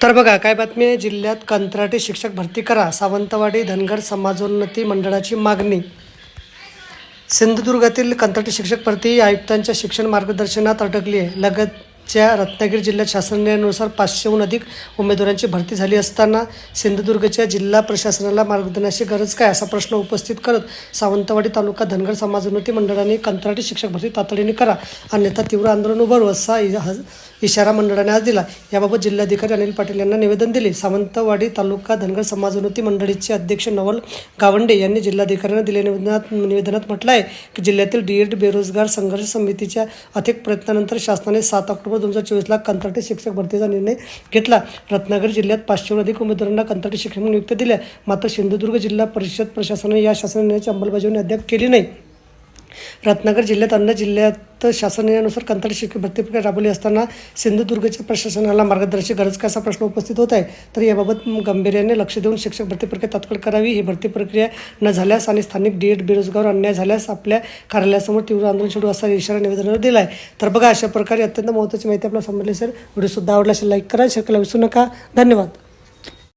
तर बघा काय बातमी आहे? जिल्ह्यात कंत्राटी शिक्षक भरती करा सावंतवाडी धनगर समाजोन्नती मंडळाची मागणी. सिंधुदुर्गातील कंत्राटी शिक्षक भरती आयुक्तांच्या शिक्षण मार्गदर्शनात अडकली आहे लगतच्या रत्नागिरी जिल्ह्यात शासन निर्णयानुसार पाचशेहून अधिक उमेदवारांची भरती झाली असताना सिंधुदुर्गच्या जिल्हा प्रशासनाला मार्गदर्शनाची गरज काय? असा प्रश्न उपस्थित करत सावंतवाडी तालुका धनगर समाजोन्नती मंडळाने कंत्राटी शिक्षक भरती तातडीने करा. अन्यथा तीव्र आंदोलन उभारू असा इशारा मंडळाने आज दिला. याबाबत जिल्हाधिकारी अनिल पाटील यांना निवेदन दिले. सावंतवाडी तालुका धनगर समाजोन्नती मंडळीचे अध्यक्ष नवल गावंडे यांनी जिल्हाधिकाऱ्यांना दिलेल्या निवेदनात निवेदनात म्हटलं आहे की जिल्ह्यातील डी एड बेरोजगार संघर्ष समितीच्या अथक प्रयत्नानंतर शासनाने सात ऑक्टोबर दोन हजार चोवीसला कंत्राटी शिक्षक भरतीचा निर्णय घेतला. रत्नागिरी जिल्ह्यात पाचशेहून अधिक उमेदवारांना कंत्राटी शिक्षक नियुक्त दिल्या. मात्र सिंधुदुर्ग जिल्हा परिषद प्रशासनाने या शासन निर्णयाची अंमलबजावणी अद्याप केली नाही. रत्नागर जिल्ह्यात अन्य जिल्ह्यात शासनानुसार निर्णयानुसार कंत्राटी शिक्षक भरती प्रक्रिया राबवली असताना सिंधुदुर्गच्या प्रशासनाला मार्गदर्शक गरज का असा प्रश्न उपस्थित होत आहे? तर याबाबत गांभीर्याने लक्ष देऊन शिक्षक भरती प्रक्रिया तात्काळ करावी. ही भरती प्रक्रिया न झाल्यास आणि स्थानिक डीएड बेरोजगार अन्याय झाल्यास आपल्या कार्यालयासमोर तीव्र आंदोलन छेडू असा इशारा निवेदनावर दिला आहे तर बघा अशा प्रकारे अत्यंत महत्त्वाची माहिती आपल्याला समजली सर. व्हिडिओ सुद्धा आवडला असेल लाईक करा शेअर करायला विसरू नका. धन्यवाद.